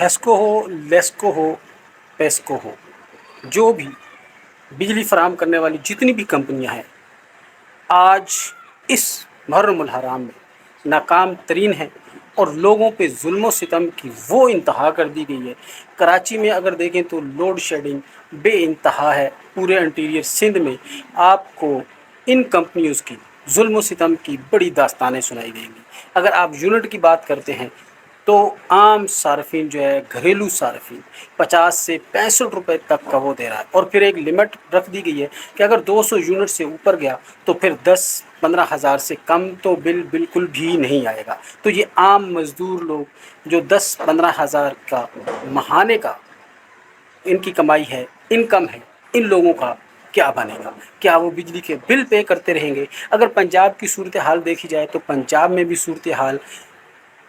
ہیسکو ہو، لیسکو ہو، پیسکو ہو۔ جو بھی بجلی فراہم کرنے والی جتنی بھی کمپنیاں ہیں، آج اس محرم الحرام میں ناکام ترین ہیں اور لوگوں پہ ظلم و ستم کی وہ انتہا کر دی گئی ہے۔ کراچی میں اگر دیکھیں تو لوڈ شیڈنگ بے انتہا ہے۔ پورے انٹیریئر سندھ میں آپ کو ان کمپنیوز کی ظلم و ستم کی بڑی داستانیں سنائی دیں گی۔ اگر آپ یونٹ کی بات کرتے ہیں تو عام صارفین جو ہے، گھریلو صارفین پچاس سے پینسٹھ روپے تک کا وہ دے رہا ہے۔ اور پھر ایک لمٹ رکھ دی گئی ہے کہ اگر دو سو یونٹ سے اوپر گیا تو پھر دس پندرہ ہزار سے کم تو بل بالکل بھی نہیں آئے گا۔ تو یہ عام مزدور لوگ جو دس پندرہ ہزار کا مہانے کا ان کی کمائی ہے انکم ہے، ان لوگوں کا کیا بنے گا؟ کیا وہ بجلی کے بل پے کرتے رہیں گے؟ اگر پنجاب کی صورتحال دیکھی جائے تو پنجاب میں بھی صورتحال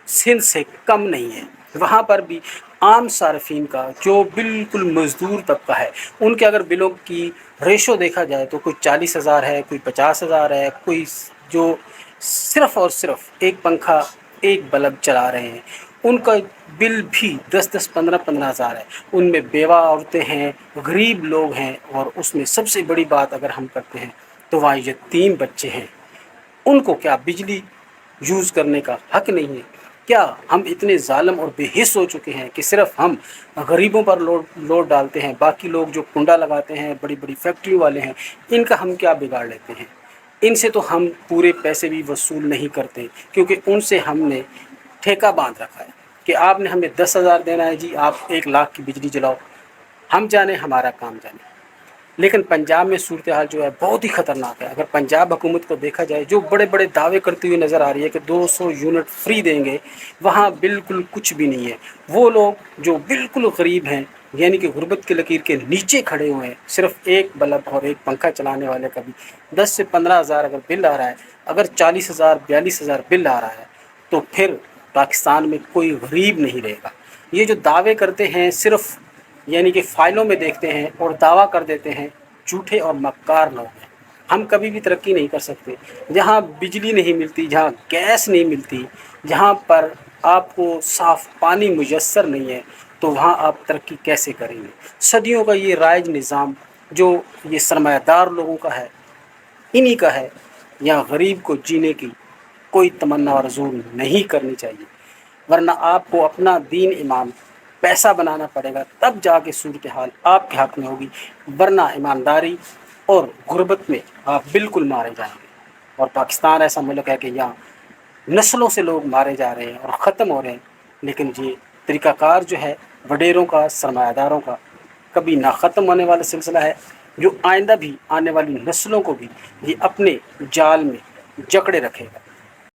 سندھ سے کم نہیں ہے۔ وہاں پر بھی عام صارفین کا جو بالکل مزدور طبقہ ہے، ان کے اگر بلوں کی ریشو دیکھا جائے تو کوئی چالیس ہزار ہے، کوئی پچاس ہزار ہے، کوئی جو صرف اور صرف ایک پنکھا، ایک بلب چلا رہے ہیں۔ ان کا بل بھی دس دس، پندرہ پندرہ ہزار ہے۔ ان میں بیوہ عورتیں ہیں، غریب لوگ ہیں اور اس میں سب سے بڑی بات اگر ہم کرتے ہیں تو وہاں یہ تین بچے ہیں۔ ان کو کیا بجلی یوز کرنے کا حق نہیں ہے؟ کیا ہم اتنے ظالم اور بے حص ہو چکے ہیں کہ صرف ہم غریبوں پر لوڈ لوڈ ڈالتے ہیں، باقی لوگ جو کنڈا لگاتے ہیں، بڑی بڑی فیکٹری والے ہیں، ان کا ہم کیا بگاڑ لیتے ہیں؟ ان سے تو ہم پورے پیسے بھی وصول نہیں کرتے کیونکہ ان سے ہم نے ٹھیکہ باندھ رکھا ہے کہ آپ نے ہمیں دس ہزار دینا ہے جی آپ ایک لاکھ کی بجلی جلاؤ، ہم جانیں ہمارا کام جانیں لیکن پنجاب میں صورتحال جو ہے بہت ہی خطرناک ہے۔ اگر پنجاب حکومت کو دیکھا جائے، جو بڑے بڑے دعوے کرتی ہوئی نظر آ رہی ہے کہ دو سو یونٹ فری دیں گے، وہاں بالکل کچھ بھی نہیں ہے۔ وہ لوگ جو بالکل غریب ہیں یعنی کہ غربت کے لکیر کے نیچے کھڑے ہوئے ہیں، صرف ایک بلب اور ایک پنکھا چلانے والے کا بھی۔ دس سے پندرہ ہزار اگر بل آ رہا ہے، اگر چالیس ہزار، بیالیس ہزار بل آ رہا ہے، تو پھر پاکستان میں کوئی غریب نہیں رہے گا۔ یہ جو دعوے کرتے ہیں، صرف یعنی کہ فائلوں میں دیکھتے ہیں اور دعویٰ کر دیتے ہیں جھوٹے اور مکار لوگ ہیں۔ ہم کبھی بھی ترقی نہیں کر سکتے۔ جہاں بجلی نہیں ملتی، جہاں گیس نہیں ملتی، جہاں پر آپ کو صاف پانی میسر نہیں ہے، تو وہاں آپ ترقی کیسے کریں گے؟ صدیوں کا یہ رائج نظام جو یہ سرمایہ دار لوگوں کا ہے، انہی کا ہے۔ یہاں غریب کو جینے کی کوئی تمنا اور زور نہیں کرنی چاہیے، ورنہ آپ کو اپنا دین ایمان پیسہ بنانا پڑے گا، تب جا کے صورتحال آپ کے حق میں ہوگی۔ ورنہ ایمانداری اور غربت میں آپ بالکل مارے جائیں گے۔ اور پاکستان ایسا ملک ہے کہ یہاں نسلوں سے لوگ مارے جا رہے ہیں اور ختم ہو رہے ہیں۔ لیکن یہ طریقہ کار جو ہے، وڈیروں کا، سرمایہ داروں کا کبھی نہ ختم ہونے والا سلسلہ ہے۔ جو آئندہ بھی آنے والی نسلوں کو بھی یہ اپنے جال میں جکڑے رکھے گا۔